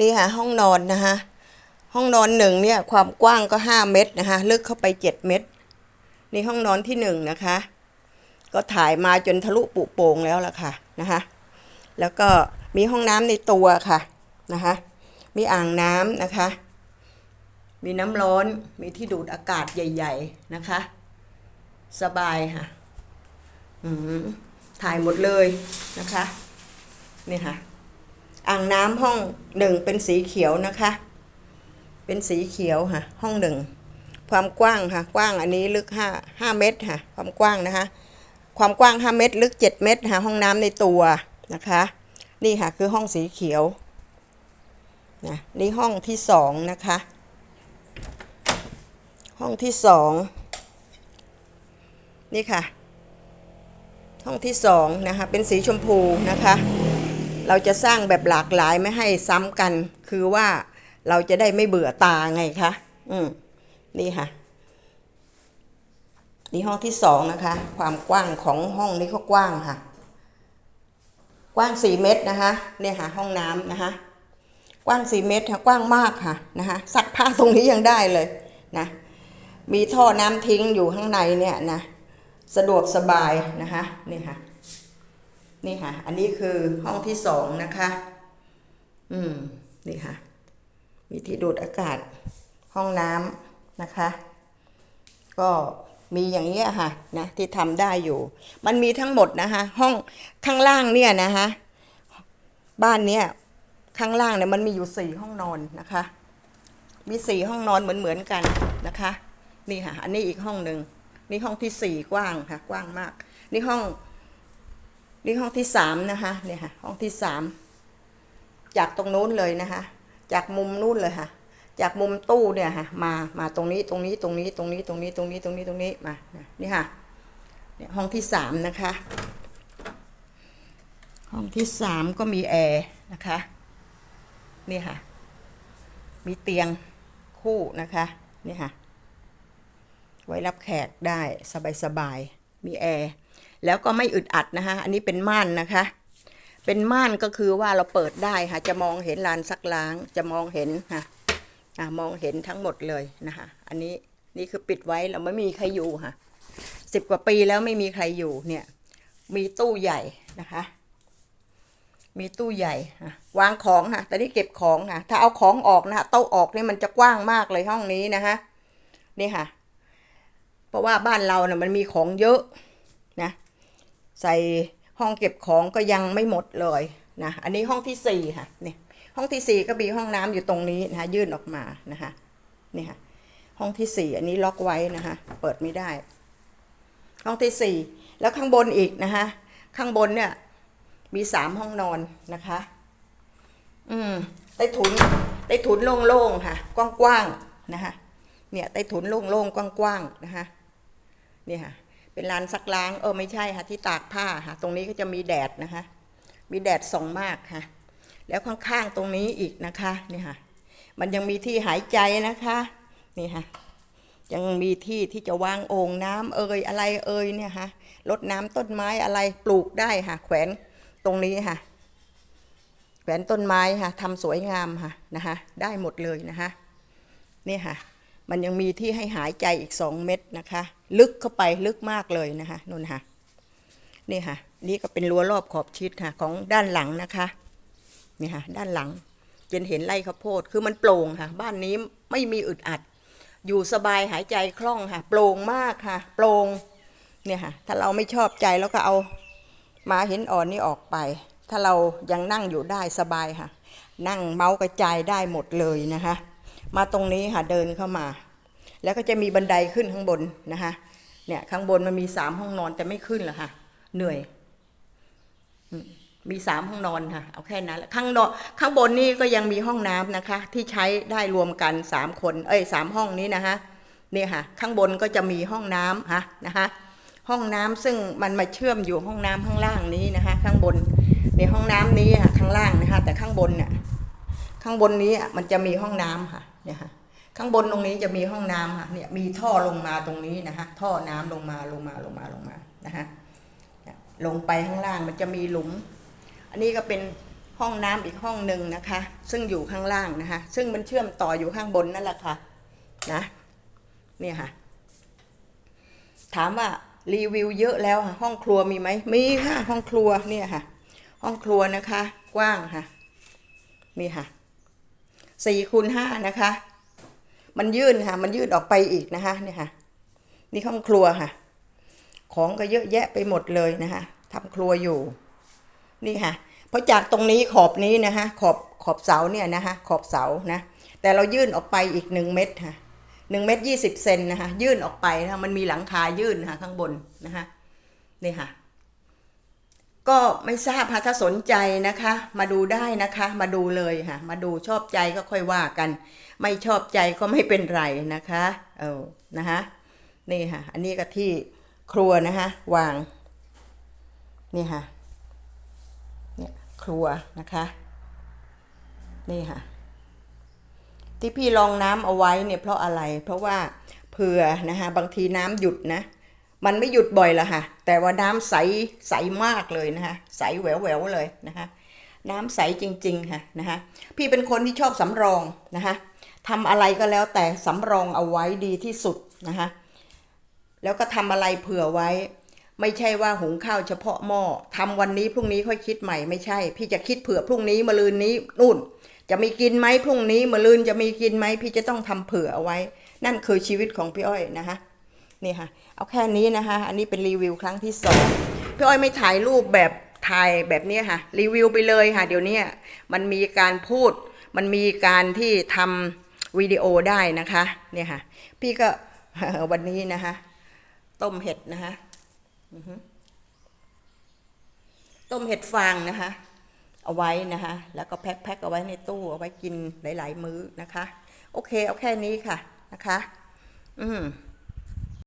นี่ค่ะห้องนอนนะคะห้องนอนหนึ่งเนี่ยความกว้างก็ห้าเมตรนะคะลึกเข้าไปเจ็ดเมตร นี่ห้องนอนที่หนึ่งนะคะ ก็ถ่ายมาจนทะลุปุโป่งแล้วล่ะค่ะนะคะแล้วก็มีห้องน้ำในตัวค่ะนะคะมีอ่างน้ำนะคะ มีน้ำร้อนมีที่ดูดอากาศใหญ่ ๆนะคะ สบายค่ะถ่ายหมดเลยนะคะนี่ค่ะ อ่างน้ำห้องหนึ่งเป็นสีเขียวนะคะ เป็นสีเขียวค่ะ ห้องหนึ่งความกว้างค่ะ กว้างอันนี้ลึกห้าห้าเมตรค่ะ ความกว้างนะคะ ความกว้างห้าเมตร ลึกเจ็ดเมตรค่ะ ห้องน้ำในตัวนะคะ นี่ค่ะคือห้องสีเขียวนะนี่ห้องที่สองนะคะ ห้องที่สองนี่ค่ะ ห้องที่สองนะคะ เป็นสีชมพูนะคะ เราจะสร้างแบบหลากหลายไม่ให้ซ้ำกัน คือว่าเราจะได้ไม่เบื่อตาไงคะอืมนี่ค่ะ นี่ห้องที่สองนะคะ ความกว้างของห้องนี้ก็กว้างค่ะ กว้างสี่เมตรนะคะ เนี่ยค่ะ ห้องน้ำนะคะ กว้างสี่เมตรค่ะ กว้างมากค่ะนะคะซักผ้าตรงนี้ยังได้เลยนะ มีท่อน้ำทิ้งอยู่ข้างในเนี่ยนะ สะดวกสบายนะคะนี่ค่ะ นี่ค่ะ อันนี้คือห้องที่สองนะคะ อืม นี่ค่ะ มีที่ดูดอากาศ ห้องน้ำนะคะ ก็มีอย่างนี้ยค่ะนะที่ทำได้อยู่ มันมีทั้งหมดนะคะห้องข้างล่างเนี่ยนะคะบ้านเนี้ยข้างล่างเนี่ยมันมีอยู่สี่ห้องนอนนะคะ มีสี่ห้องนอนเหมือนเหมือนๆกันนะคะ นี่ค่ะ อันนี้อีกห้องหนึ่งนี่ห้องที่สี่กว้างค่ะ กว้างมาก นี่ห้อง นี่ห้องที่สามนะคะเนี่ยค่ะห้องที่สามจากตรงนู้นเลยนะคะ จากมุมนู้นเลยค่ะ จากมุมตู้เนี่ยค่ะ มามาตรงนี้ตรงนี้ตรงนี้ตรงนี้ตรงนี้ตรงนี้ตรงนี้ตรงนี้มานะนี่ค่ะเนี่ยห้องที่สามนะคะ ห้องที่สามก็มีแอร์นะคะนี่ค่ะ มีเตียงคู่นะคะนี่ค่ะ ไว้รับแขกได้สบายๆมีแอร์ แล้วก็ไม่อึดอัดนะคะ อันนี้เป็นม่านนะคะ เป็นม่านก็คือว่าเราเปิดได้ค่ะ จะมองเห็นลานซักล้าง จะมองเห็นค่ะมองเห็นทั้งหมดเลยนะคะ อันนี้นี่คือปิดไว้เราไม่มีใครอยู่ค่ะสิบกว่าปีแล้วไม่มีใครอยู่เนี่ย มีตู้ใหญ่นะคะ มีตู้ใหญ่วางของค่ะแต่นี่เก็บของค่ะ ถ้าเอาของออกนะคะโต๊ะออกนี่มันจะกว้างมากเลยห้องนี้นะคะนี่ค่ะ เพราะว่าบ้านเราเนี่ยมันมีของเยอะนะ ใส่ห้องเก็บของก็ยังไม่หมดเลยนะอันนี้ห้องที่สี่ค่ะเนี่ยห้องที่สี่ก็มีห้องน้ำอยู่ตรงนี้นะคะยื่นออกมานะคะนี่ค่ะห้องที่สี่อันนี้ล็อกไว้นะคะเปิดไม่ได้ ห้องที่สี่แล้วข้างบนอีกนะคะข้างบนเนี่ยมีสามห้องนอนนะคะ อืมใต้ถุนใต้ถุนโล่งๆค่ะ กว้างๆนะคะเนี่ยใต้ถุนโล่งๆกว้างๆนะคะเนี่ยค่ะ เป็นลานซักล้างเออไม่ใช่ค่ะที่ตากผ้าค่ะตรงนี้ก็จะมีแดดนะคะ มีแดดส่องมากค่ะ แล้วข้างๆตรงนี้อีกนะคะนี่ค่ะ มันยังมีที่หายใจนะคะนี่ค่ะยังมีที่ที่จะวางโอ่งน้ำเอ่ยอะไรเอ่ยเนี่ยค่ะรดน้ำต้นไม้อะไรปลูกได้ค่ะ แขวนตรงนี้ค่ะ แขวนต้นไม้ค่ะทำสวยงามค่ะนะคะได้หมดเลยนะคะนี่ค่ะ มันยังมีที่ให้หายใจอีกสองเม็ดนะคะ ลึกเข้าไปลึกมากเลยนะคะนู่นค่ะนี่ค่ะ นี่ก็เป็นรั้วรอบขอบชิดค่ะ ของด้านหลังนะคะนี่ค่ะ ด้านหลังจนเห็นไร่ข้าวโพดคือมันโปร่งค่ะ บ้านนี้ไม่มีอึดอัด อยู่สบายหายใจคล่องค่ะ โปร่งมากค่ะ โปร่งเนี่ยค่ะ ถ้าเราไม่ชอบใจแล้วก็เอามาเห็นอ่อนนี่ออกไป ถ้าเรายังนั่งอยู่ได้สบายค่ะ นั่งเมาส์กระจายได้หมดเลยนะคะ มาตรงนี้ค่ะเดินเข้ามา แล้วก็จะมีบันไดขึ้นข้างบนนะคะเนี่ยข้างบนมันมีสามห้องนอนแต่ไม่ขึ้นหรอค่ะ เหนื่อย มีสามห้องนอนค่ะ เอาแค่นั้นและข้างนอกข้างบนนี่ก็ยังมีห้องน้ำนะคะ ที่ใช้ได้รวมกันสามคน เอ้ยสามห้องนี้นะคะเนี่ยค่ะ ข้างบนก็จะมีห้องน้ำฮะนะคะห้องน้ำซึ่งมันมาเชื่อมอยู่ห้องน้ำข้างล่างนี้นะคะ ข้างบนในห้องน้ำนี้ค่ะข้างล่างนะคะ แต่ข้างบนเนี่ย ข้างบนนี้มันจะมีห้องน้ำค่ะเนี่ยค่ะข้างบนตรงนี้จะมีห้องน้ำค่ะเนี่ยมีท่อลงมาตรงนี้นะคะท่อน้ำลงมาลงมาลงมาลงมานะคะลงไปข้างล่างมันจะมีหลุม อันนี้ก็เป็นห้องน้ำอีกห้องหนึ่งนะคะ ซึ่งอยู่ข้างล่างนะคะ ซึ่งมันเชื่อมต่ออยู่ข้างบนนั่นแหละค่ะนะเนี่ยค่ะ ถามว่ารีวิวเยอะแล้วค่ะห้องครัวมีไหมมีค่ะห้องครัวเนี่ยค่ะ ห้องครัวนะคะ กว้างค่ะนี่ค่ะ สี่คูณห้านะคะ มันยื่นค่ะ มันยื่นออกไปอีกนะคะเนี่ยค่ะ นี่ห้องครัวค่ะ ของก็เยอะแยะไปหมดเลยนะคะทำครัวอยู่ นี่ค่ะเพราะจากตรงนี้ขอบนี้นะคะขอบขอบเสาเนี่ยนะคะขอบเสานะ แต่เรายื่นออกไปอีกหนึ่งเมตรค่ะหนึ่งเมตรยี่สิบเซนนะคะยื่นออกไปนะมันมีหลังคายื่นนะคะข้างบนนะคะนี่ค่ะ ก็ไม่ทราบค่ะถ้าสนใจนะคะ มาดูได้นะคะ มาดูเลยค่ะ มาดูชอบใจก็ค่อยว่ากัน ไม่ชอบใจก็ไม่เป็นไรนะคะ เออนะคะนี่ค่ะ อันนี้ก็ที่ครัวนะคะวาง นี่ค่ะ เนี่ยครัวนะคะ นี่ค่ะ ที่พี่รองน้ำเอาไว้เนี่ยเพราะอะไร เพราะว่าเผื่อนะคะบางทีน้ำหยุดนะ มันไม่หยุดบ่อยละค่ะ แต่ว่าน้ำใสใสมากเลยนะคะใสแหววแหววเลยนะคะน้ำใสจริงๆค่ะนะคะพี่เป็นคนที่ชอบสำรองนะคะทำอะไรก็แล้วแต่สำรองเอาไว้ดีที่สุดนะคะแล้วก็ทำอะไรเผื่อไว้ ไม่ใช่ว่าหุงข้าวเฉพาะหม้อทำวันนี้พรุ่งนี้ค่อยคิดใหม่ไม่ใช่ พี่จะคิดเผื่อพรุ่งนี้มะรืนนี้นู่น จะมีกินไหมพรุ่งนี้มะรืนจะมีกินไหมพี่จะต้องทำเผื่อเอาไว้ นั่นคือชีวิตของพี่อ้อยนะคะ นี่ค่ะ เอาแค่นี้นะคะ อันนี้เป็นรีวิวครั้งที่สองพี่อ้อยไม่ถ่ายรูปแบบถ่ายแบบนี้ค่ะ รีวิวไปเลยค่ะ เดี๋ยวนี้มันมีการพูด มันมีการที่ทำวิดีโอได้นะคะ เนี่ยค่ะ พี่ก็วันนี้นะคะ ต้มเห็ดนะคะต้มเห็ดฟางนะคะ เอาไว้นะคะ แล้วก็แพ็คแพ็คเอาไว้ในตู้เอาไว้กินหลาย ๆ มื้อนะคะ โอเค เอาแค่นี้ค่ะนะคะ อืม